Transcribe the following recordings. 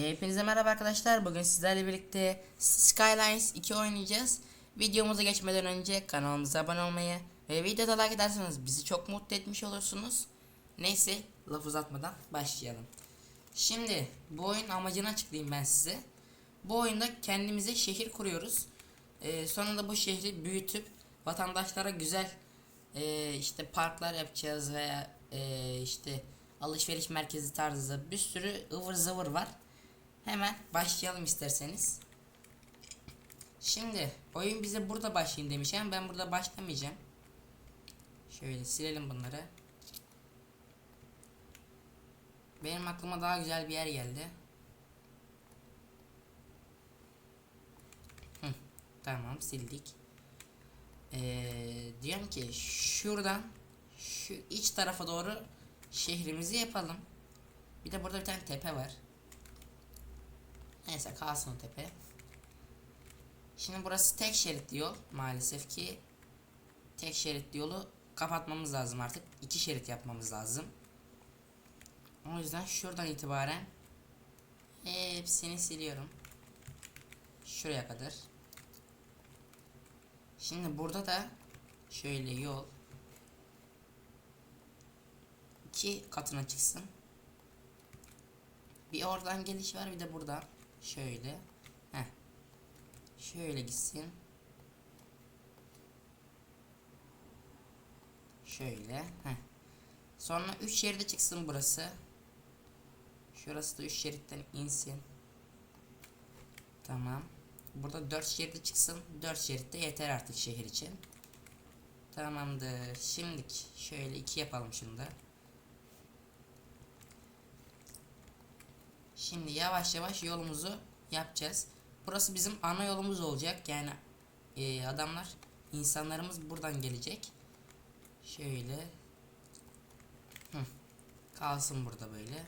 Hepinize merhaba arkadaşlar. Bugün sizlerle birlikte Skylines 2 oynayacağız. Videomuza geçmeden önce kanalımıza abone olmayı ve videoda like ederseniz bizi çok mutlu etmiş olursunuz. Neyse laf uzatmadan başlayalım. Şimdi bu oyun amacını açıklayayım ben size. Bu oyunda kendimize şehir kuruyoruz. Ee, sonra da bu şehri büyütüp vatandaşlara güzel e, işte parklar yapacağız veya e, işte alışveriş merkezi tarzı bir sürü ıvır zıvır var. Hemen başlayalım isterseniz. Şimdi oyun bize burada başlayın demiş ama ben burada başlamayacağım. Şöyle silelim bunları. Benim aklıma daha güzel bir yer geldi. Hı, tamam sildik. Ee, diyorum ki şuradan şu iç tarafa doğru şehrimizi yapalım. Bir de burada bir tane tepe var. Neyse kalsın o tepe. Şimdi burası tek şeritli yol. Maalesef ki tek şeritli yolu kapatmamız lazım artık. iki şerit yapmamız lazım. O yüzden şuradan itibaren hepsini siliyorum. Şuraya kadar. Şimdi burada da şöyle yol iki katına çıksın. Bir oradan geliş var bir de buradan. Şöyle. Heh. Şöyle gitsin. Şöyle. Heh. Sonra 3 şeride çıksın burası. Şurası da 3 şeritten insin. Tamam. Burada 4 şeride çıksın. 4 şeritte yeter artık şehir için. Tamamdır. Şimdilik şöyle 2 yapalım şunu Şimdi yavaş yavaş yolumuzu yapacağız. Burası bizim ana yolumuz olacak. Yani e, adamlar, insanlarımız buradan gelecek. Şöyle. Hı. Kalsın burada böyle.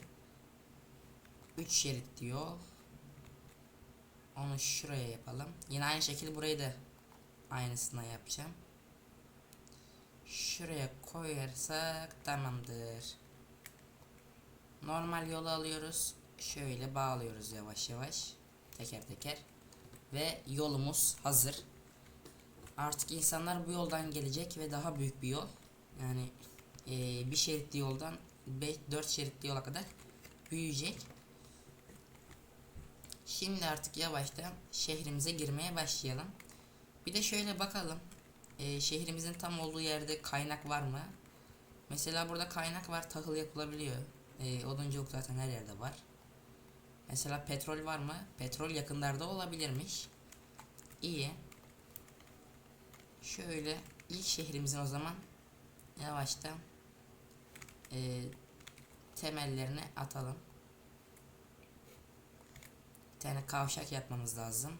3 şeritli yol. Onu şuraya yapalım. Yine aynı şekilde burayı da aynısına yapacağım. Şuraya koyarsak tamamdır. Normal yolu alıyoruz şöyle bağlıyoruz yavaş yavaş. Teker teker. Ve yolumuz hazır. Artık insanlar bu yoldan gelecek ve daha büyük bir yol. Yani e, bir şeritli yoldan 5 4 şeritli yola kadar büyüyecek. Şimdi artık yavaştan şehrimize girmeye başlayalım. Bir de şöyle bakalım. E, şehrimizin tam olduğu yerde kaynak var mı? Mesela burada kaynak var tahıl yapılabiliyor. E, odunculuk zaten her yerde var Mesela petrol var mı? Petrol yakınlarda olabilirmiş. İyi. Şöyle ilk şehrimizin o zaman yavaştan e, temellerini atalım. Bir tane kavşak yapmamız lazım.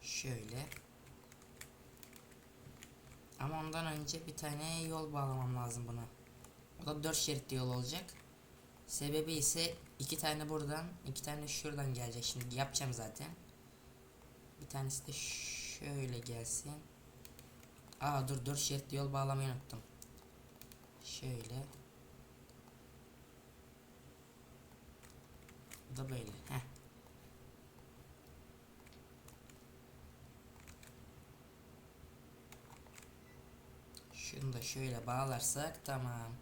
Şöyle. Ama ondan önce bir tane yol bağlamam lazım buna. O da 4 şeritli yol olacak. Sebebi ise iki tane buradan, iki tane şuradan gelecek. Şimdi yapacağım zaten. Bir tanesi de şöyle gelsin. Aa dur dur şeritli yol bağlamayı unuttum. Şöyle. Bu da böyle. Heh. Şunu da şöyle bağlarsak tamam.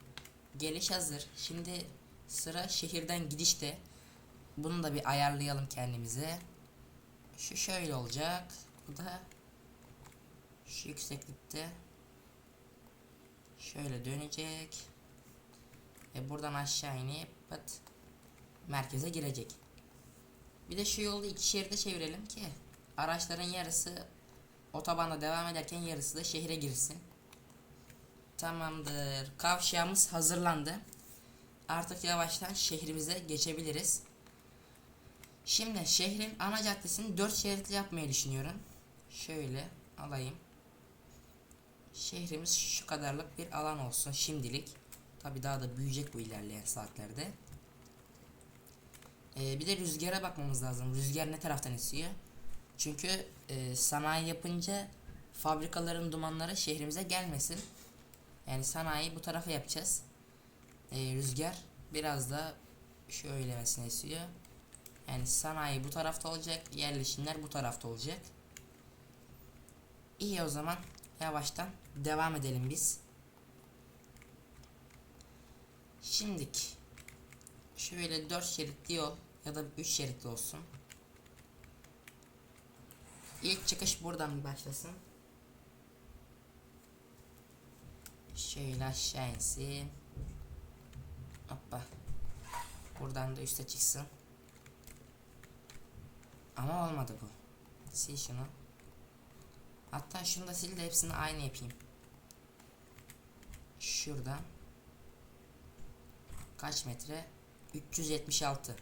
Geliş hazır. Şimdi Sıra şehirden gidişte. Bunu da bir ayarlayalım kendimize. Şu şöyle olacak. Bu da şu yükseklikte. Şöyle dönecek. Ve buradan aşağı inip pat merkeze girecek. Bir de şu yolu iki şeride çevirelim ki araçların yarısı otobanda devam ederken yarısı da şehre girsin. Tamamdır. Kavşağımız hazırlandı artık yavaştan şehrimize geçebiliriz. Şimdi şehrin ana caddesini 4 şeritli yapmayı düşünüyorum. Şöyle alayım. Şehrimiz şu kadarlık bir alan olsun şimdilik. Tabi daha da büyüyecek bu ilerleyen saatlerde. Ee, bir de rüzgara bakmamız lazım. Rüzgar ne taraftan esiyor? Çünkü e, sanayi yapınca fabrikaların dumanları şehrimize gelmesin. Yani sanayi bu tarafa yapacağız e, rüzgar biraz da şöylemesini istiyor. Yani sanayi bu tarafta olacak, yerleşimler bu tarafta olacak. İyi o zaman yavaştan devam edelim biz. Şimdik şöyle 4 şeritli yol ya da 3 şeritli olsun. İlk çıkış buradan başlasın. Şöyle aşağı insin. Hoppa. Buradan da üste çıksın. Ama olmadı bu. Sil şunu. Hatta şunu da sil de hepsini aynı yapayım. Şuradan. Kaç metre? 376.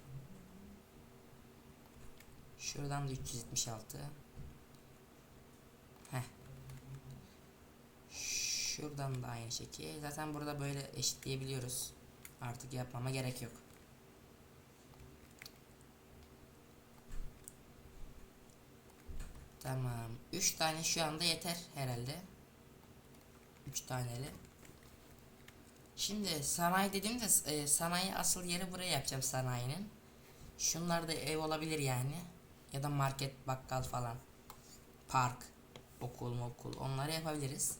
Şuradan da 376. Heh. Şuradan da aynı şekilde. Zaten burada böyle eşitleyebiliyoruz. Artık yapmama gerek yok. Tamam. 3 tane şu anda yeter herhalde. 3 taneli. Şimdi sanayi dediğimde e, sanayi asıl yeri buraya yapacağım sanayinin. Şunlar da ev olabilir yani. Ya da market, bakkal falan. Park, okul, okul onları yapabiliriz.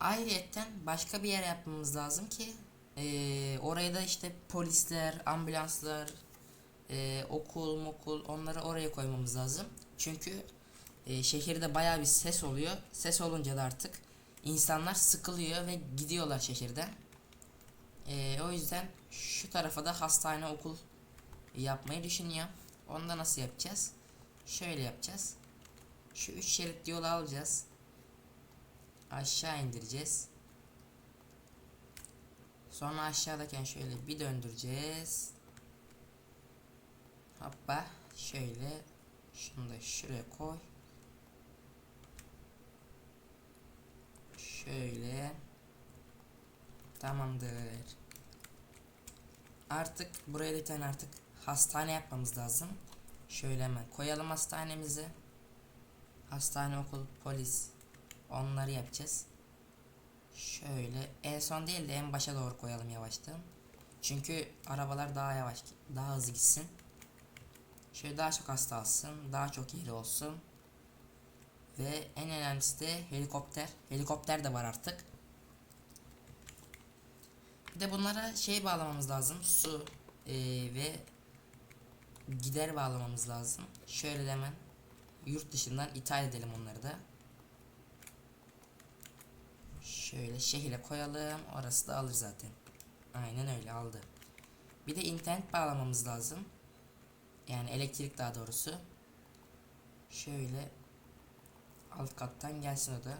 Ayrıyetten başka bir yer yapmamız lazım ki e, oraya da işte polisler, ambulanslar, e, okul, mokul onları oraya koymamız lazım. Çünkü e, şehirde baya bir ses oluyor. Ses olunca da artık insanlar sıkılıyor ve gidiyorlar şehirden. E, o yüzden şu tarafa da hastane, okul yapmayı düşünüyorum. Onu da nasıl yapacağız? Şöyle yapacağız. Şu üç şerit yolu alacağız. Aşağı indireceğiz. Sonra aşağıdayken şöyle bir döndüreceğiz. Hoppa şöyle şunu da şuraya koy. Şöyle tamamdır. Artık buraya bir tane artık hastane yapmamız lazım. Şöyle hemen koyalım hastanemizi. Hastane, okul, polis onları yapacağız. Şöyle en son değil de en başa doğru koyalım yavaştan. Çünkü arabalar daha yavaş, daha hızlı gitsin. Şöyle daha çok hasta alsın, daha çok yeri olsun. Ve en önemlisi de helikopter. Helikopter de var artık. Bir de bunlara şey bağlamamız lazım. Su ee, ve gider bağlamamız lazım. Şöyle hemen yurt dışından ithal edelim onları da. Şöyle şehire koyalım. Orası da alır zaten. Aynen öyle aldı. Bir de internet bağlamamız lazım. Yani elektrik daha doğrusu. Şöyle alt kattan gelsin o da.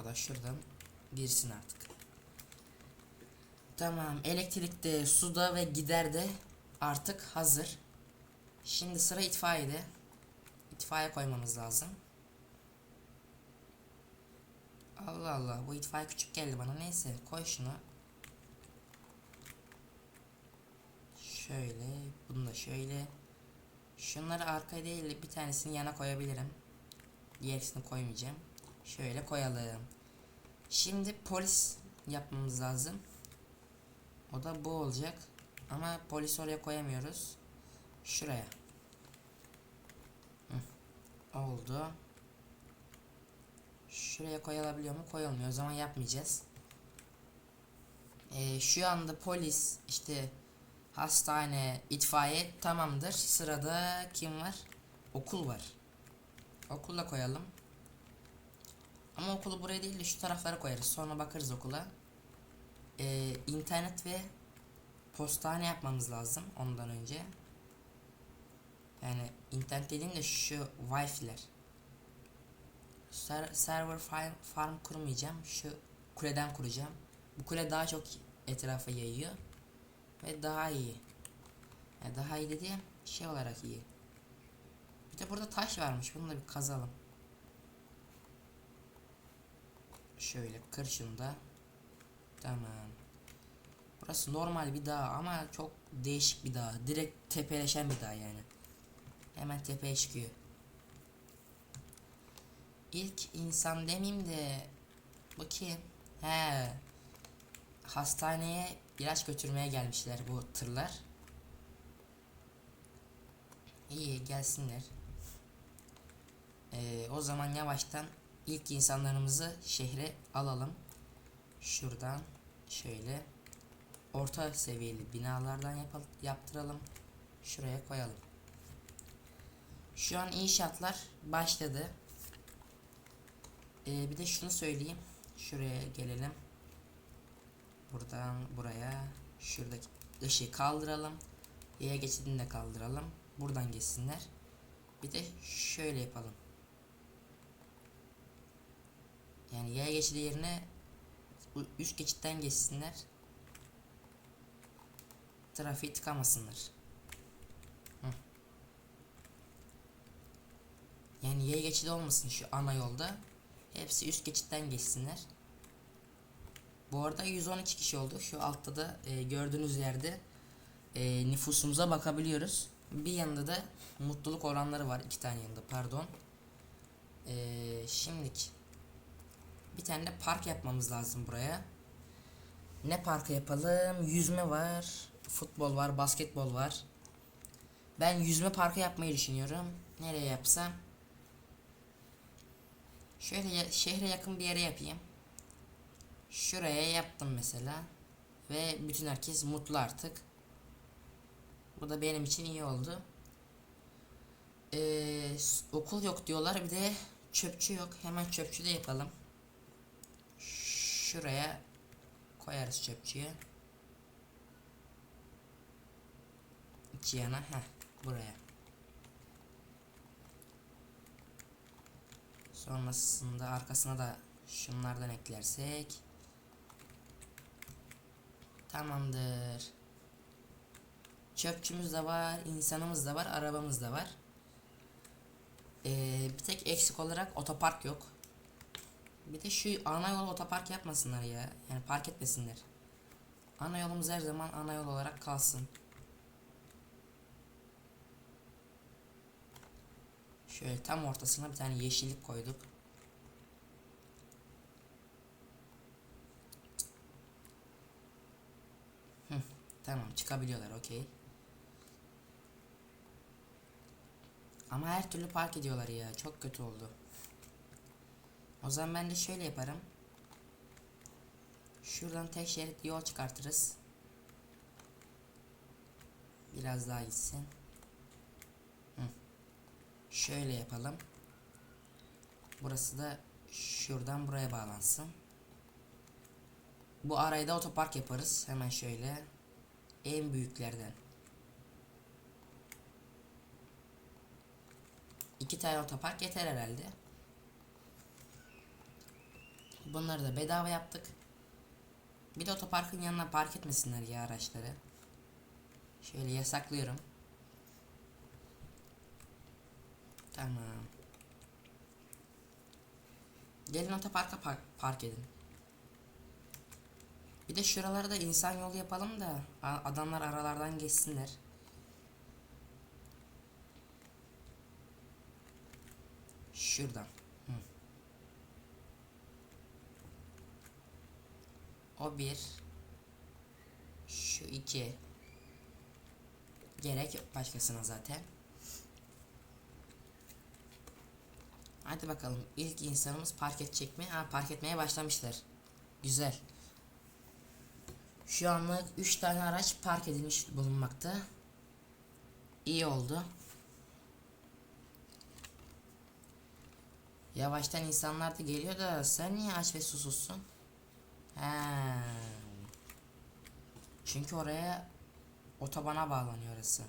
O da şuradan girsin artık. Tamam elektrikte, suda ve giderde artık hazır. Şimdi sıra itfaiyede. İtfaiye koymamız lazım. Allah Allah bu itfaiye küçük geldi bana neyse koy şunu. Şöyle bunu da şöyle. Şunları arkaya değil de bir tanesini yana koyabilirim. Diğerisini koymayacağım. Şöyle koyalım. Şimdi polis yapmamız lazım. O da bu olacak. Ama polis oraya koyamıyoruz. Şuraya. Hı. Oldu. Şuraya koyulabiliyor mu? Koyulmuyor. O zaman yapmayacağız. Ee, şu anda polis işte hastane, itfaiye tamamdır. Sırada kim var? Okul var. Okulla koyalım. Ama okulu buraya değil de şu taraflara koyarız. Sonra bakarız okula. Ee, internet ve postane yapmamız lazım ondan önce. Yani internet dediğimde şu wifi'ler. Ser server farm, kurmayacağım. Şu kuleden kuracağım. Bu kule daha çok etrafa yayıyor. Ve daha iyi. Yani daha iyi dediğim şey olarak iyi. Bir de burada taş varmış. Bunu da bir kazalım. Şöyle kır şunu. Tamam. Burası normal bir dağ ama çok değişik bir dağ. Direkt tepeleşen bir dağ yani. Hemen tepeye çıkıyor. İlk insan demeyeyim de bakayım. He. hastaneye ilaç götürmeye gelmişler bu tırlar. İyi gelsinler. Ee, o zaman yavaştan ilk insanlarımızı şehre alalım. Şuradan şöyle orta seviyeli binalardan yapal yaptıralım. Şuraya koyalım. Şu an inşaatlar başladı. Ee, bir de şunu söyleyeyim. Şuraya gelelim. Buradan buraya şuradaki ışığı kaldıralım. Yaya geçidini de kaldıralım. Buradan geçsinler. Bir de şöyle yapalım. Yani yaya geçidi yerine üst geçitten geçsinler. Trafiği tıkamasınlar. Hı. Yani yaya geçidi olmasın şu ana yolda. Hepsi üst geçitten geçsinler. Bu arada 112 kişi oldu. Şu altta da e, gördüğünüz yerde e, nüfusumuza bakabiliyoruz. Bir yanında da mutluluk oranları var. iki tane yanında pardon. E, şimdilik bir tane de park yapmamız lazım buraya. Ne parkı yapalım? Yüzme var, futbol var, basketbol var. Ben yüzme parkı yapmayı düşünüyorum. Nereye yapsam? Şöyle şehre yakın bir yere yapayım. Şuraya yaptım mesela. Ve bütün herkes mutlu artık. Bu da benim için iyi oldu. Ee, okul yok diyorlar. Bir de çöpçü yok. Hemen çöpçü de yapalım. Şuraya koyarız çöpçüyü. İki yana. Heh, buraya. Sonrasında arkasına da şunlardan eklersek tamamdır. Çöpçümüz de var, insanımız da var, arabamız da var. Ee, bir tek eksik olarak otopark yok. Bir de şu ana yol otopark yapmasınlar ya. Yani park etmesinler. Ana yolumuz her zaman ana yol olarak kalsın. Şöyle tam ortasına bir tane yeşillik koyduk. Hı, tamam çıkabiliyorlar okey. Ama her türlü park ediyorlar ya. Çok kötü oldu. O zaman ben de şöyle yaparım. Şuradan tek şerit yol çıkartırız. Biraz daha gitsin. Şöyle yapalım. Burası da şuradan buraya bağlansın. Bu arayı da otopark yaparız. Hemen şöyle. En büyüklerden. İki tane otopark yeter herhalde. Bunları da bedava yaptık. Bir de otoparkın yanına park etmesinler ya araçları. Şöyle yasaklıyorum. Tamam. Gelin otoparka park, park edin. Bir de şuralarda insan yolu yapalım da adamlar aralardan geçsinler. Şuradan. Hı. O bir. Şu iki. Gerek yok başkasına zaten. Hadi bakalım ilk insanımız park edecek mi? Ha park etmeye başlamışlar. Güzel. Şu anlık 3 tane araç park edilmiş bulunmakta. İyi oldu. Yavaştan insanlar da geliyor da sen niye aç ve susuzsun? He. Çünkü oraya otobana bağlanıyor orası.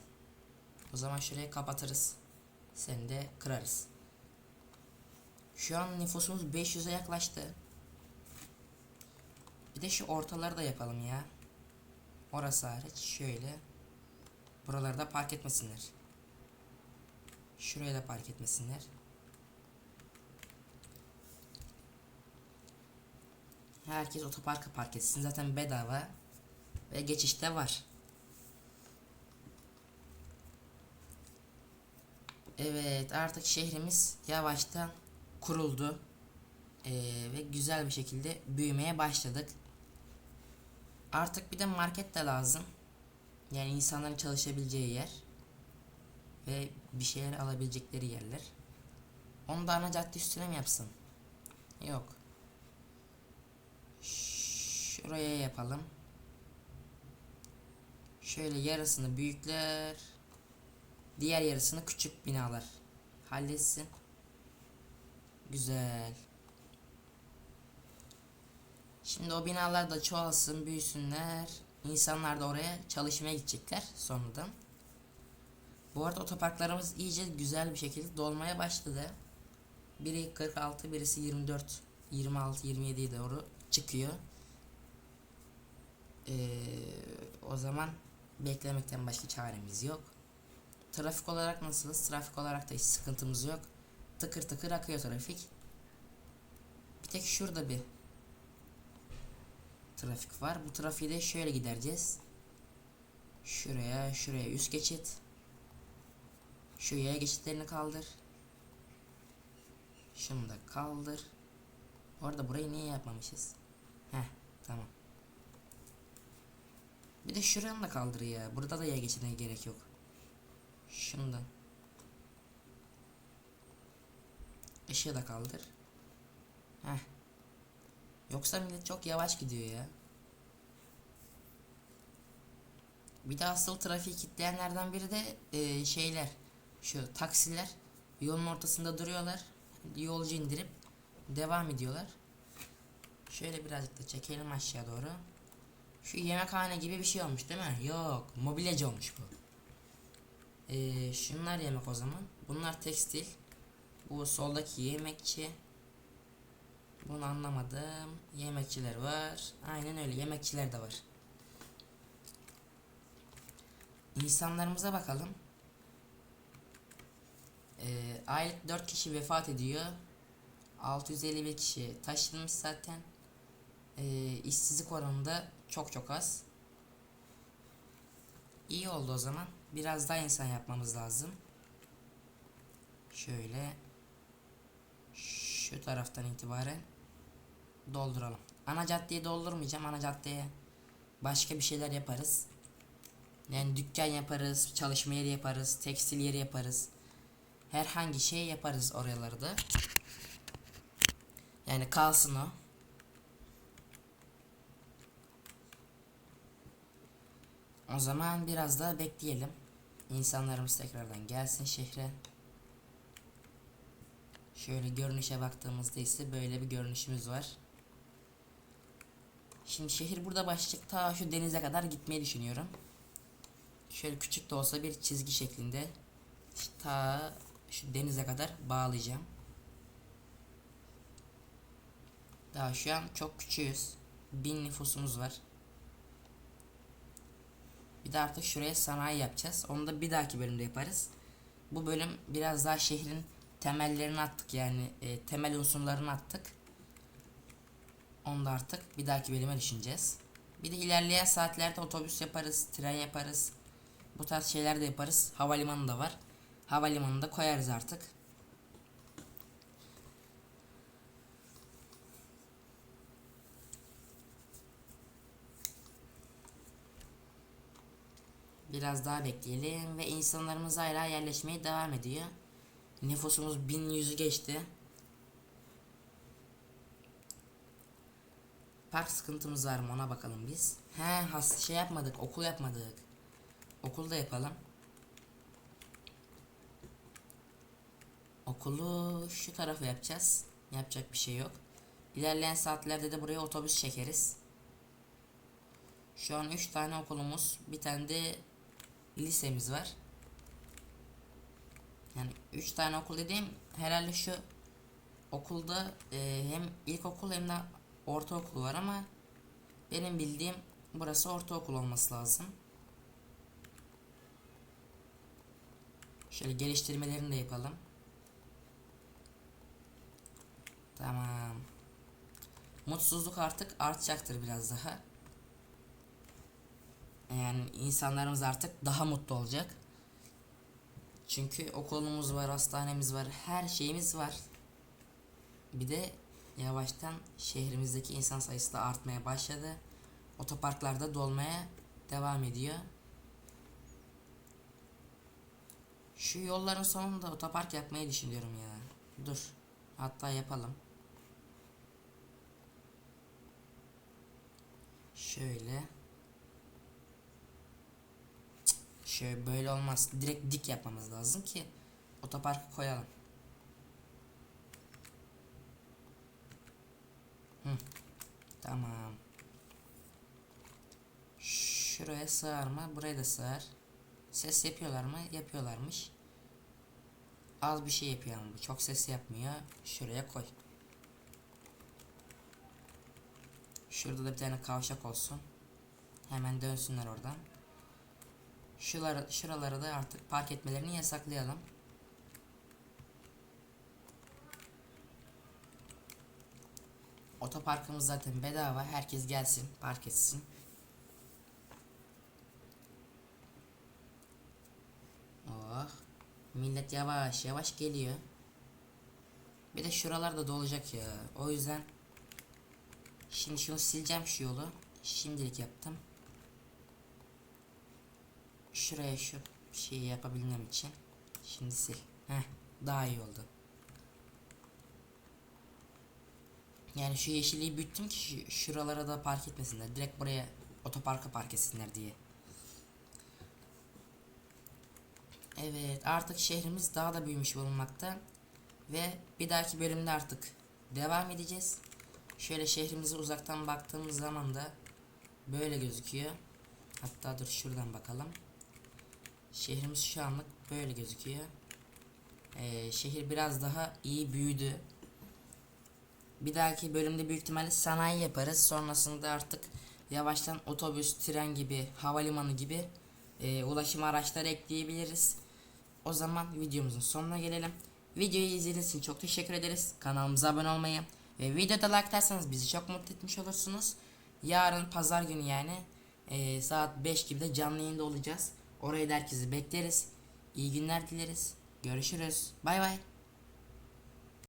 O zaman şurayı kapatırız. Seni de kırarız. Şu an nüfusumuz 500'e yaklaştı. Bir de şu ortaları da yapalım ya. Orası hariç şöyle. Buralarda park etmesinler. Şuraya da park etmesinler. Herkes otoparka park etsin. Zaten bedava. Ve geçişte var. Evet artık şehrimiz yavaştan kuruldu. Ee, ve güzel bir şekilde büyümeye başladık. Artık bir de market de lazım. Yani insanların çalışabileceği yer. Ve bir şeyler alabilecekleri yerler. Onu da ana cadde üstüne mi yapsın? Yok. Şuraya yapalım. Şöyle yarısını büyükler. Diğer yarısını küçük binalar. Halletsin. Güzel. Şimdi o binalar da çoğalsın, büyüsünler. İnsanlar da oraya çalışmaya gidecekler sonradan. Bu arada otoparklarımız iyice güzel bir şekilde dolmaya başladı. Biri 46, birisi 24, 26, 27'ye doğru çıkıyor. Ee, o zaman beklemekten başka çaremiz yok. Trafik olarak nasılız? Trafik olarak da hiç sıkıntımız yok. Tıkır tıkır akıyor trafik. Bir tek şurada bir trafik var. Bu trafiği de şöyle gidereceğiz. Şuraya, şuraya üst geçit. Şu yaya geçitlerini kaldır. Şunu da kaldır. Orada burayı niye yapmamışız? Heh, tamam. Bir de şuranı da kaldır ya. Burada da yaya geçidine gerek yok. Şunu da. Işığı da kaldır. Heh. Yoksa millet çok yavaş gidiyor ya. Bir de asıl trafiği kitleyenlerden biri de e, şeyler. Şu taksiler yolun ortasında duruyorlar. Yolcu indirip devam ediyorlar. Şöyle birazcık da çekelim aşağı doğru. Şu yemekhane gibi bir şey olmuş değil mi? Yok, mobilyacı olmuş bu. Ee, şunlar yemek o zaman. Bunlar tekstil. Bu soldaki yemekçi. Bunu anlamadım. Yemekçiler var. Aynen öyle yemekçiler de var. İnsanlarımıza bakalım. Ee, aylık 4 kişi vefat ediyor. 651 kişi taşınmış zaten. Ee, işsizlik oranı da çok çok az. İyi oldu o zaman. Biraz daha insan yapmamız lazım. Şöyle şu taraftan itibaren dolduralım. Ana caddeyi doldurmayacağım. Ana caddeye başka bir şeyler yaparız. Yani dükkan yaparız, çalışma yeri yaparız, tekstil yeri yaparız. Herhangi şey yaparız oraları da. Yani kalsın o. O zaman biraz daha bekleyelim. İnsanlarımız tekrardan gelsin şehre. Şöyle görünüşe baktığımızda ise böyle bir görünüşümüz var. Şimdi şehir burada başlayacak. Ta şu denize kadar gitmeyi düşünüyorum. Şöyle küçük de olsa bir çizgi şeklinde ta şu denize kadar bağlayacağım. Daha şu an çok küçüğüz. Bin nüfusumuz var. Bir de artık şuraya sanayi yapacağız. Onu da bir dahaki bölümde yaparız. Bu bölüm biraz daha şehrin temellerini attık yani e, temel unsurlarını attık. Onu da artık bir dahaki bölüme düşüneceğiz. Bir de ilerleyen saatlerde otobüs yaparız, tren yaparız. Bu tarz şeyler de yaparız. Havalimanı da var. Havalimanını da koyarız artık. Biraz daha bekleyelim ve insanlarımız hala yerleşmeye devam ediyor. Nüfusumuz 1100'ü geçti. Park sıkıntımız var mı ona bakalım biz. He has şey yapmadık okul yapmadık. Okulda yapalım. Okulu şu tarafa yapacağız. Yapacak bir şey yok. İlerleyen saatlerde de buraya otobüs çekeriz. Şu an 3 tane okulumuz, bir tane de lisemiz var. Yani 3 tane okul dediğim herhalde şu okulda e, hem ilkokul hem de ortaokul var ama benim bildiğim burası ortaokul olması lazım. Şöyle geliştirmelerini de yapalım. Tamam. Mutsuzluk artık artacaktır biraz daha. Yani insanlarımız artık daha mutlu olacak. Çünkü okulumuz var, hastanemiz var, her şeyimiz var. Bir de yavaştan şehrimizdeki insan sayısı da artmaya başladı. otoparklarda dolmaya devam ediyor. Şu yolların sonunda otopark yapmayı düşünüyorum ya. Dur. Hatta yapalım. Şöyle. Şöyle böyle olmaz. Direkt dik yapmamız lazım ki otoparkı koyalım. Hı. Tamam. Şuraya sığar mı? Buraya da sığar. Ses yapıyorlar mı? Yapıyorlarmış. Az bir şey yapıyor ama bu. Çok ses yapmıyor. Şuraya koy. Şurada da bir tane kavşak olsun. Hemen dönsünler oradan. Şuları, şuraları da artık park etmelerini yasaklayalım. Otoparkımız zaten bedava. Herkes gelsin, park etsin. Oh. Millet yavaş yavaş geliyor. Bir de şuralar da dolacak ya. O yüzden şimdi şunu sileceğim şu yolu. Şimdilik yaptım. Şuraya şu şeyi yapabilmem için. Şimdi sil. Heh, daha iyi oldu. Yani şu yeşilliği büyüttüm ki şu, şuralara da park etmesinler. Direkt buraya otoparka park etsinler diye. Evet artık şehrimiz daha da büyümüş bulunmakta. Ve bir dahaki bölümde artık devam edeceğiz. Şöyle şehrimize uzaktan baktığımız zaman da böyle gözüküyor. Hatta dur şuradan bakalım. Şehrimiz şu anlık böyle gözüküyor. Ee, şehir biraz daha iyi büyüdü. Bir dahaki bölümde büyük ihtimalle sanayi yaparız. Sonrasında artık yavaştan otobüs, tren gibi, havalimanı gibi e, ulaşım araçları ekleyebiliriz. O zaman videomuzun sonuna gelelim. Videoyu izlediğiniz için çok teşekkür ederiz. Kanalımıza abone olmayı ve videoda like derseniz bizi çok mutlu etmiş olursunuz. Yarın pazar günü yani e, saat 5 gibi de canlı yayında olacağız. Oraya da herkesi bekleriz. İyi günler dileriz. Görüşürüz. Bay bay.